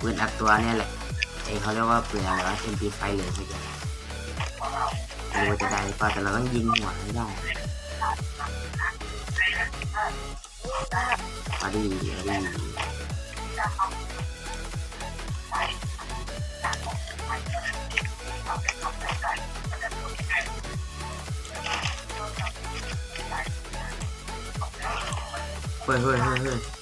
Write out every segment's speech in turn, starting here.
ปืนอัดตัวเนี่ยแหละเองเขาเรียกว่าปืนอะไรวะ MP5 เลืองสักอย่างไม่รู้จะได้หรือเปล่าแต่เราต้องยิงหัวให้ได้มาดีมาดีเฮ้ยเฮ้ยเฮ้ย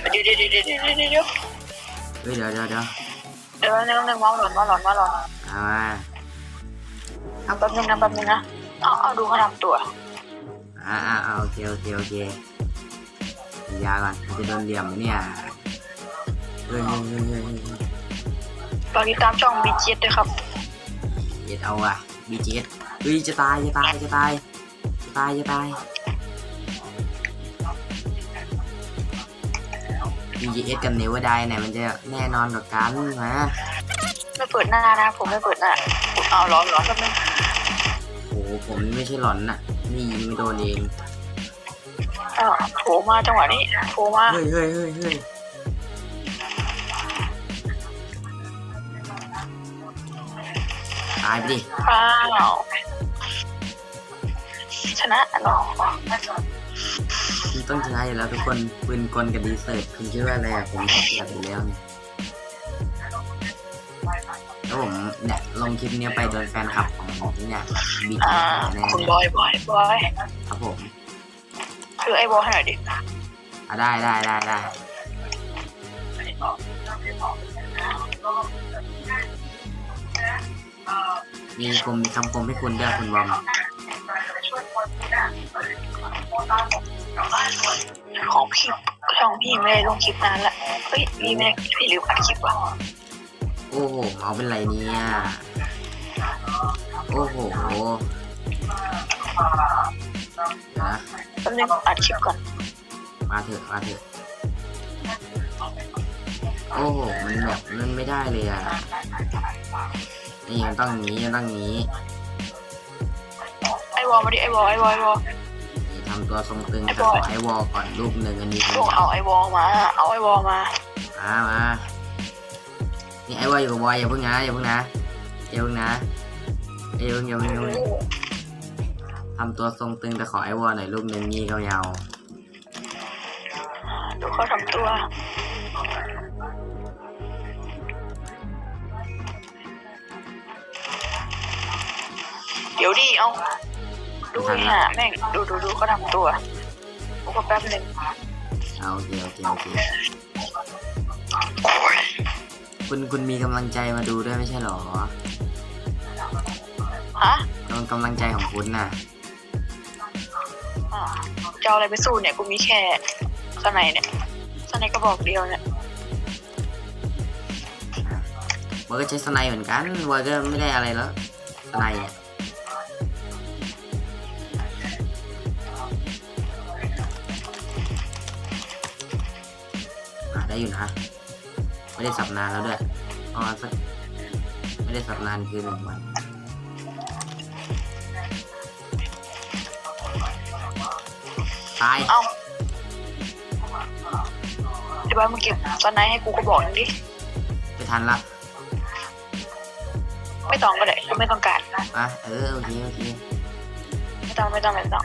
เฮ้ยดีดีเดี๋ยวเดี๋ยวเดี๋ยวเดี๋ยวเดี๋ยวเดี๋ยวเฮ้ยเดี๋ยวเดี๋ยวเดี๋ยวเดี๋ยวนึงนึงมองหลอนมองหลอนมองหลอนเอามาเอาแป๊บนึงนะแป๊บนึงนะเอาเอาดูเขาทำตัวอ่าอ่าโอเคโอเคโอเคยาก่อนมันจะโดนเหลี่ยมเนี่ยเฮ้ยเฮ้ยเฮ้ยเฮ้ยเฮ้ยเฮ้ยฝากติดตามช่องบีจีด้วยครับเย็ดเอาอะ BGS เฮ้ยจะตายจะตายจะตายจะตายจะตาย BGS กับเนวดายเนี่ยมันจะแน่นอนกว่ากันนะไม่เปิดหน้านะ ผมไม่เปิดหน้าเอาหลอนหลอนแป๊บนึงโอ้โหผมไม่ใช่หลอนน่ะ นี่ยิงไม่โดนเองเออโผล่มาจังหวะนี้โผล่มาเฮ้ยเฮ้ยเฮ้ยเฮ้ยตายไปดิอ้าวชนะหรอ คุณต้องชนะอยู่แล้วทุกคนปืนกลกับดีเซิร์ตคุณคิดว่าอะไรอะผมเสียบอยู่แล้วเนี่ยแล้วผมเนี่ยลงคลิปเนี้ยไปโดนแฟนคลับของผมเนี่ยบีอ่าแน่คุณบอยบอยบอยครับผมคือไอ้บอยให้หน่อยดิอะได้ได้ได้ได้มีคมมีคำคมให้คุณด้วยคุณบอม ของพี่ช่องพี่ไม่ได้ลงคลิปนานละเฮ้ยพี่ไม่ได้พี่ลืมอัดคลิปว่ะโอ้โหเมาเป็นไรเนี่ย โอ้โหเดี๋ยวนะแป๊บนึงอัดคลิปก่อน มาเถอะมาเถอะ โอ้โห มันแบบมันไม่ได้เลยอะ นี่มันต้องงี้มันต้องงี้ ไอ้วอลมาดิไอ้วอลไอ้วอลไอ้วอลนี่ ทำตัวทรงตึงไอ้แต่บขอยอไอ้วอลก่อนรูปหนึ่งอันนี้ช่วงเอาไอ้วอลมา เอาไอ้วอลมามามานี่ไอ้วอลอยู่กับบอยอย่าเพิ่งนะอย่าเพิ่งนะอย่าเพิ่งนะอย่าเพิ่งอย่าเพิ่งอย่าเพิ่งทำตัวทรงตึงแต่ขอไอ้วอลหน่อยรูปหนึ่งงี้เขายาวดูเขาทำตัวเดี๋ยวดิเอา ดูนี่นะแม่งดูดูดูเขาทำตัวดูเขาแป๊บหนึ่งเอาโอเคโอเคโอเคโอ้ยคุณคุณมีกำลังใจมาดูด้วยไม่ใช่หรอฮะกำลังกำลังใจของคุณน่ะอ่าจะเอาอะไรไปสู้เนี่ยกูมีแค่สไนเนี่ยสไนกระบอกเดียวเนี่ยวอยก็ใช้สไนด์เหมือนกันวอยก็ไม่ได้อะไรแล้วสไนด์อะ ได้อยู่นะไม่ได้สับนานแล้วด้วยอ๋อสักไม่ได้สับนานคือหนึ่งวันตายเอาเดี๋ยวบ้านมึงเก็บสไนให้กูกระบอกหนึงดิไม่ทันละไม่ต้องก็ได้กูไม่ต้องการอะเออโอเคโอเคไม่ต้องไม่ต้องไม่ต้อง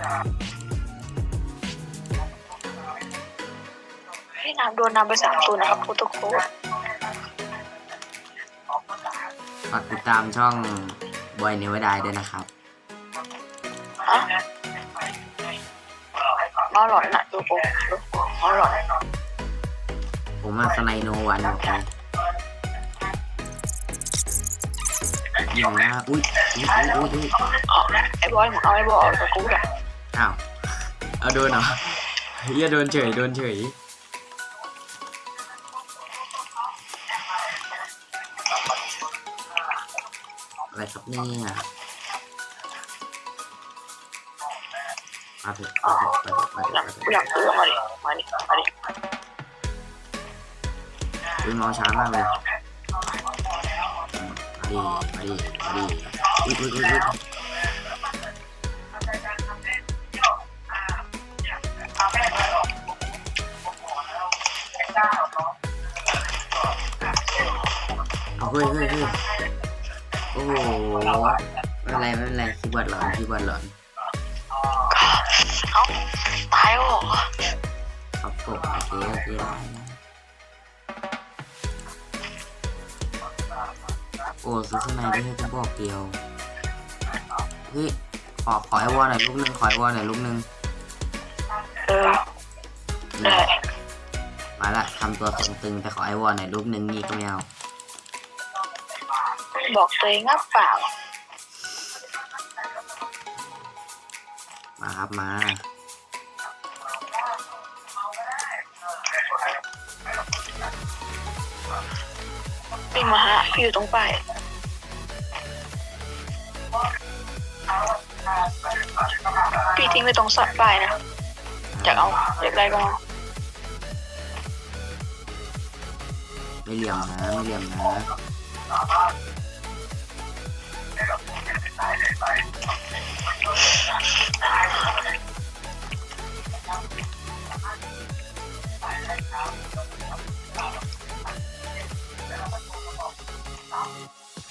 ให้น้ำโดนน้ำไปสามตัวนะครับพูดทุกคนฝากติดตามช่องบอยเนวดายด้วยนะครับฮะเมาหลอนน่ะดูโอ้ดูโอ้เมาหลอนผมว่าสไนโนวันโอเคยิงนะอุ้ยอุ้ยอุ้ยอุ้ยอ๋อไอ้บอยมึงเอาไอ้บอยออกจากกูอะอ้าวเอาโดนเหรอเฮียโดนเฉยโดนเฉย อะไรครับเนี่ยมาเถอะมาเถอะมาเถอะมาเถอะมาเถอยากอะกูอยากซื้อมาดิมาดิมาดิอุ้ยมองช้ามากเลยมาดิมาดิมาดิอุ้ยอุ้ยอุ้ยอุ้ยเอาเฮ้ยเฮ้ยเฮ้ยโอ้โหไม่เป็นไรไม่เป็นไรคีย์บอร์ดหลอนคีย์บอร์ดหลอนเอ้าตายแล้วเหรอครับผมโอเคโอเคได้นะโอ้ซื้อข้างในได้แค่กระบอกเดียวเฮ้ยขอขอไอวอลหน่อยลูกนึงขอไอวอลหน่อยลูกนึงเออได้มาละทำตัวทรงตึงแต่ขอไอวอลหน่อยลูกนึงนี่ก็ไม่เอา บอกตัวเองงับเปล่า มาครับมา วิ่งมาฮะพี่อยู่ตรงป้ายพี่ทิ้งไปตรงสัตว์ป้ายนะอยากเอาอยากได้ก็เอาไม่เหลี่ยมนะไม่เหลี่ยมนะ ว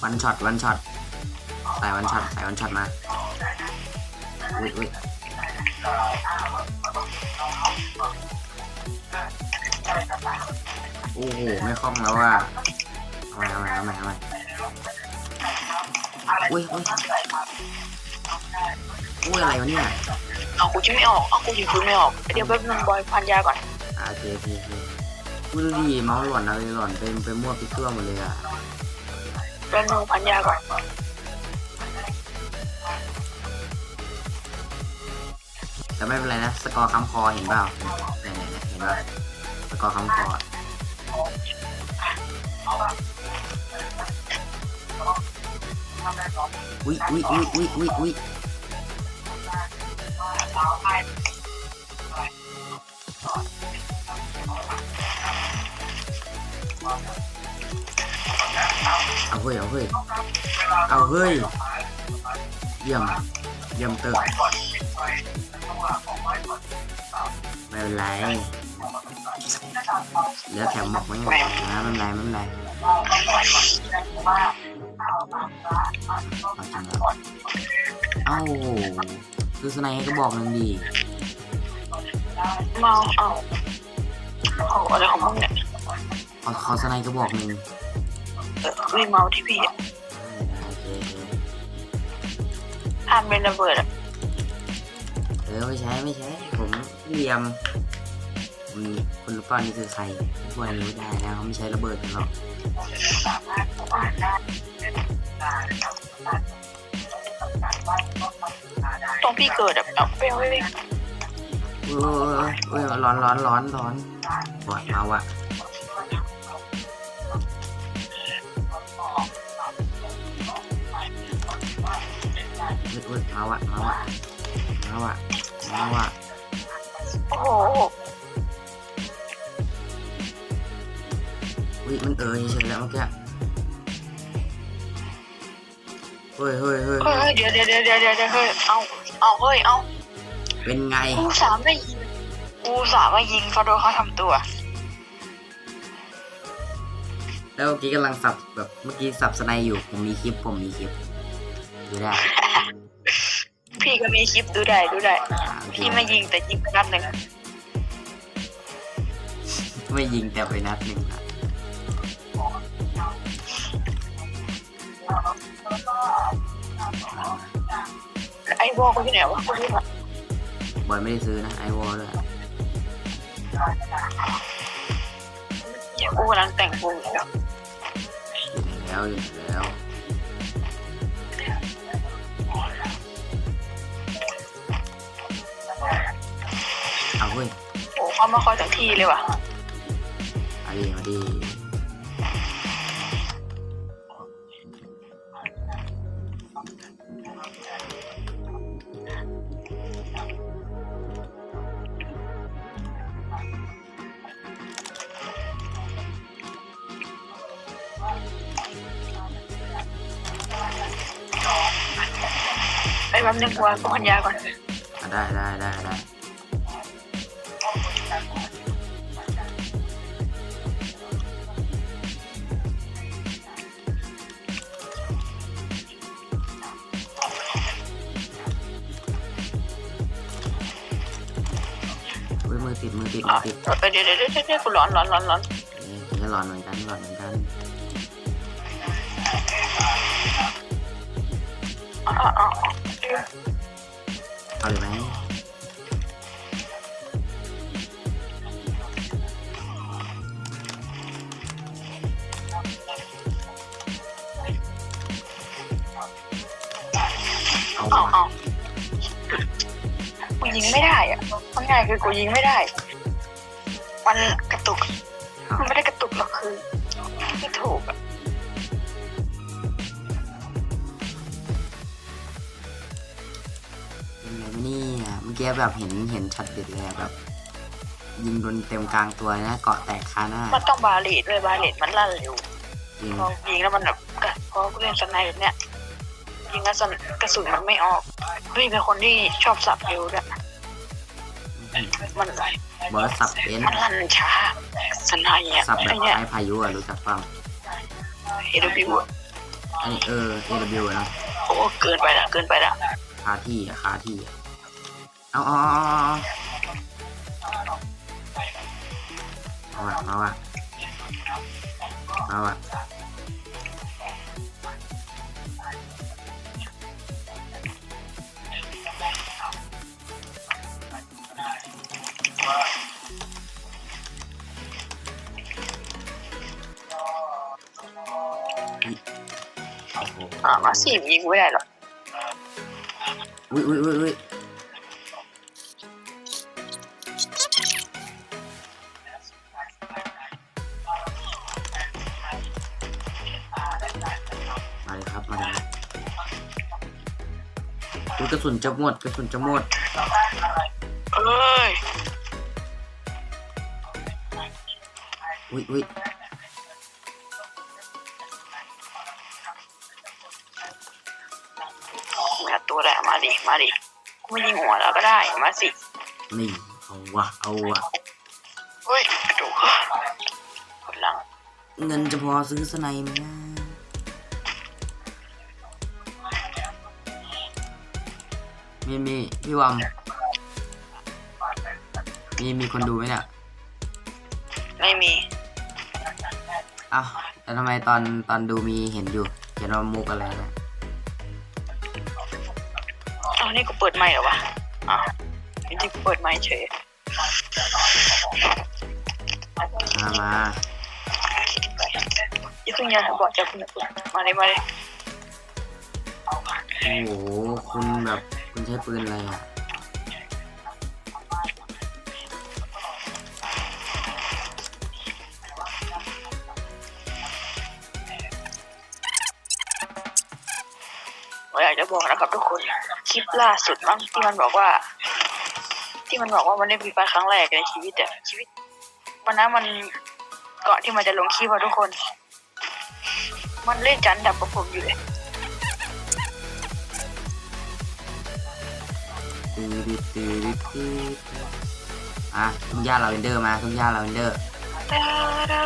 ันช็อตวันช็อตใส่วันช็อตใส่วันช็อตมาอุ้ยอุ้ยโอ้โห ไม่คล่องแล้วอะเอาใหม่เอาใหม่เอาใหม่เอาใหม่ อุ้ยอุ้ยอุ้ยอะไรวะเนี่ยเอากูจะไม่ออกเอากูยิงปืนไม่ออกเดี๋ยวแป๊บนึงบอยพันยาก่อนอ่าโอเคโอเคโอเคพูดดีเมาส์หล่อนอะไรหล่อนเป็นเป็นมั่วไปทั่วหมดเลยอะแป๊บนึงพันยาก่อนแต่ไม่เป็นไรนะสกอร์คำคอเห็นเปล่าเนี่ยเนี่ยเนี่ยเห็นป่ะสกอร์คำคอ อุ้ยอุ้ยอุ้ยอุ้ยอุ้ยอุ้ยเอาเฮ้ยเอาเฮ้ยเอาเฮ้ยเยี่ยมเยี่ยมเตอร์ไม่เป็นไรเหลือแถมหมอกไว้ไงนะไม่เป็นไรไม่เป็นไร เอาจริงแล้วเอ้าคือสไนให้ก็บอกหนึ่งดี เมาเอาเออะไรของมึงเนี่ยขาเขาสไนก็บอกหนึ่งเออไม่เมาที่พี่อะโอเคโอเคห้ามเป็นระเบิดอะเออไม่ใช่ไม่ใช่ผมเหลี่ยมคุณคุณรู้ป่านี่คือใครพวกนี้ไม่ได้นะเขาไม่ใช้ระเบิดกันหรอก ตรงพี่เกิดอะเอาไปเอาไปเอ้ยเอ้ยร้อนร้อนร้อนร้อนปวดเอาอะเอ้ยเอ้ยเอาอะเอาอะเอาอะเอาอะโอ้โหอุ้ยมันเออเฉยๆแล้วเมื่อกี้ เฮ้ยเฮ้ยเฮ้ยเฮ้ยเดี๋ยวเดี๋ยวเดี๋ยวเดี๋ยวเดี๋ยวเฮ้ยเอาเอาเฮ้ยเอาเป็นไงกูสามไม่ยิงกูสามไม่ยิงเขาโดนเขาทำตัว แล้วเมื่อกี้กำลังสับแบบเมื่อกี้สับสไนอยู่ผมมีคลิปผมมีคลิปดูได้พี่ก็มีคลิปดูได้ดูได้อ่าโอเคพี่ไม่ยิงแต่ยิงไปนัดหนึ่งไม่ยิงแต่ไปนัดหนึ่งครั ไอ้บอกกูที่ไหนวะกูที่ไหนบอยไม่ได้ซื้อนะไอวอลด้วยเดี๋ยวกูกำลังแต่งวงอยู่อยู่ไหนแล้วอยู่ไหนแล้วเอาเว้ยโอ้เขามาคอยจากที่เลยว่ะมาดีมาดี แป๊บนึงกูวางพันยาก่อนอะได้ได้ได้ได้เฮ้ยมือติดมือติดมือะอติดเดี๋ยวเดี๋ยวเดี๋ยวเดี๋ยวเดี๋ยวกูร้อนร้อนร้อนร้อนเอ๊ะจะหลอนเหมือนกันหลอนเหมือนกัน เอาเลยไหมเอาเอาวะเอากูยิงไม่ได้อะมันง่ายคือกูยิงไม่ได้ มันกระตุกมันไม่ได้กระตุกหรอกคือไม่ถูกอะ กี้แบบเห็นเห็นชัดเด็ดเลยอะแบบ ยิงโดนเต็มกลางตัวเลยนะเกาะแตกคาหน้ามันต้องบาเลตด้วยบาเลตมันลั่นเร็วจริงพอยิงแล้วมันแบบกะพอกูเล่นสไนแบบเนี้ยยิงแล้วสนกระสุนมันไม่ออกเฮ้ยเป็นคนที่ชอบสับเร็วด้วยมันบอสสับเป็นมันลั่นช้าสไนอะสับแบไอ้บเนี้ยไอ้พายุอะรู้จักเปล่าเอวบิวอันนี้เออ AW อะเนอะโอ้เกินไปละเกินไปละคาที่อะคาที่อะ เอาเอาเอาเอาเอาอะเอาอะเอาอะโอ้โหอะมาสี่ยิงไม่ได้หรอกอุ้ยอุ้ยอุ้ยอุ้ย กระสุนจะหมดกระสุนจะหมดเอ้ยอุ้ยอุ้ยแม่ตัวแหละมาดิมาดิกูไม่ยิงหัวแล้วก็ได้มาสินี่เอาวะเอาวะเฮ้ยกระดูกกดหลังเงินจะพอซื้อสไนไหม นะมีมีพี่วอมมีมีคนดูไหมเนี่ยไม่มีอ้าวแต่ทำไมตอนตอนดูมีเห็นอยู่เขียนว่ามุกอะไรนะอ้าวนี่กูเปิดไมค์เหรอวะอ้าวจริงๆกูเปิดไมค์เฉยมามายี่ซึ่งยังบอกจะคุณมาเลยมาเลยโอ้โหคุณแบบ ใช้ปืนอะไรอะผมอยากจะบอกนะครับทุกคน คลิปล่าสุดมั้งที่มันบอกว่า ที่มันบอกว่ามันได้ฟรีไฟครั้งแรกในชีวิตอะชีวิตวันนั้นมันก่อนที่มันจะลงคลิปอะทุกคน มันเล่นจันดับกับผมอยู่เลย ตืดดตืดดตืดอะทุ่งหญ้าลาเวนเดอร์มาทุ่งหญ้าลาเวนเดอร์ตาดา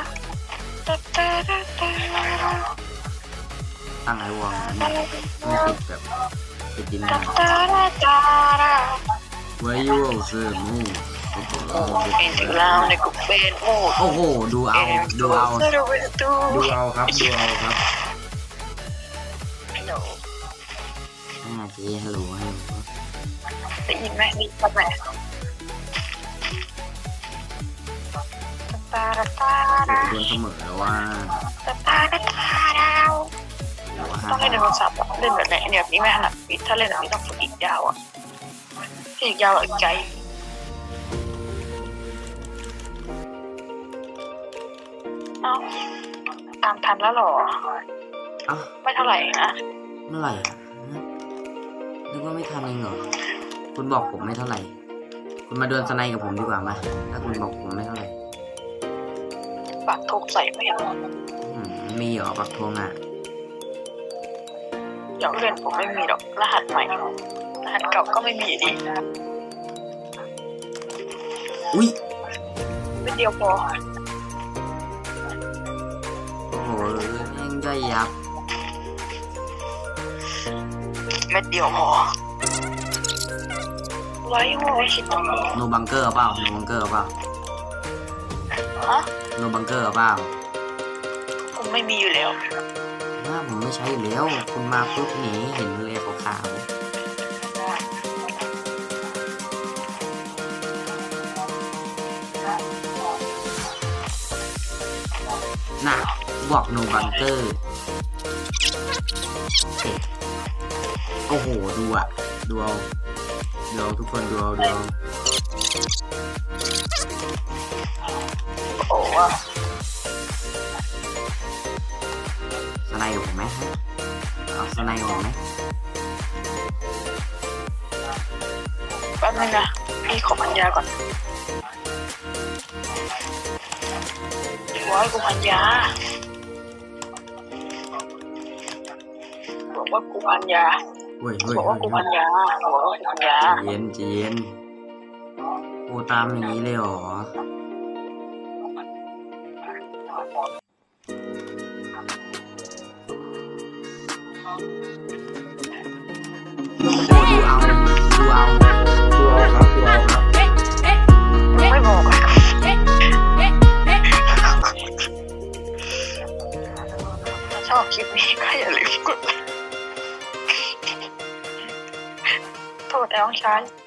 ตาตาดาตาดาตั้งไอวองเนี่ยไม่ติดแบบติดดินหน่ตาอยตาดาตาดาไว้ยูเอาเซอร์มูโอ้โหเอ็นถึงแล้วในกลุ่มเป็นโอ้โอ้โห ดูเอา ดูเอา ดูเอาดูดูเอาครับ ดูเอาครับ ห้านาทีฮัลโหลฮัลโหลได้ยินไหมได้ยินไหมตตาตาตาโดนเสมอแล้วว่าตาตาตาตาดาวหรือว่าห้าต้องเล่นในโทรศัพท์เล่นแบบไหนเนี่ยแบบนี้ไม่ถนัดปิดถ้าเล่นแบบนี้ต้องฝึกอีกยาวอะฝึกอีกยาวอีกใจเอ้าตามทันแล้วหรออ้าไม่เท่าไหร่นะเมื่อไหร่อะ ว่าไม่ทันเองเหรอ คุณบอกผมไม่เท่าไหร่ คุณมาดวลสไนกับผมดีกว่ามาถ้าคุณบอกผมไม่เท่าไหร่ปากทุกใส่ไม่เอาอืมมีเหรอปักทวงอะอยากเล่นผมไม่มีหรอก รหัสใหม่ รหัสเก่าก็ไม่มีอยู่ดีอุ้ยเป็นเดียวพอโอ้โหแม่งย่อยยับ เม็ดเดียวพอไว้หัวคิดตรงนี้โนบังเกอร์เปล่าโนบังเกอร์เปล่าฮะโนบังเกอร์เปล่าผมไม่มีอยู่แล้วว่าผมไม่ใช้อยู่แล้ว คุณมาปุ๊บหนีเห็นเลยขาวๆน่ะบอกโนบังเกอร์ โอ้โห ดูอะดูเอาดูเอาทุกคนดูเอาดูเอาโอ้ว่าสไนกับผมไหมฮะเอาสไนกับผมไหมแป๊บนึงนะพี่ขอพันยาก่อนร้อยกูพันยาบอกว่ากูพันยา เฮ้ยเฮ้ยบอกเฮ้ว่ายกูพันยาบอกว่ากูพันยาใจเย็นใจเย็นโอ้ตามอย่างนี้เลยเหรอ โอ้ดูเอาดูเอาดูเอาครับดูเอาครับมึงไม่บอกอะถ้าชอบคลิปนี้ก็อย่าลืมกดไลค์ โท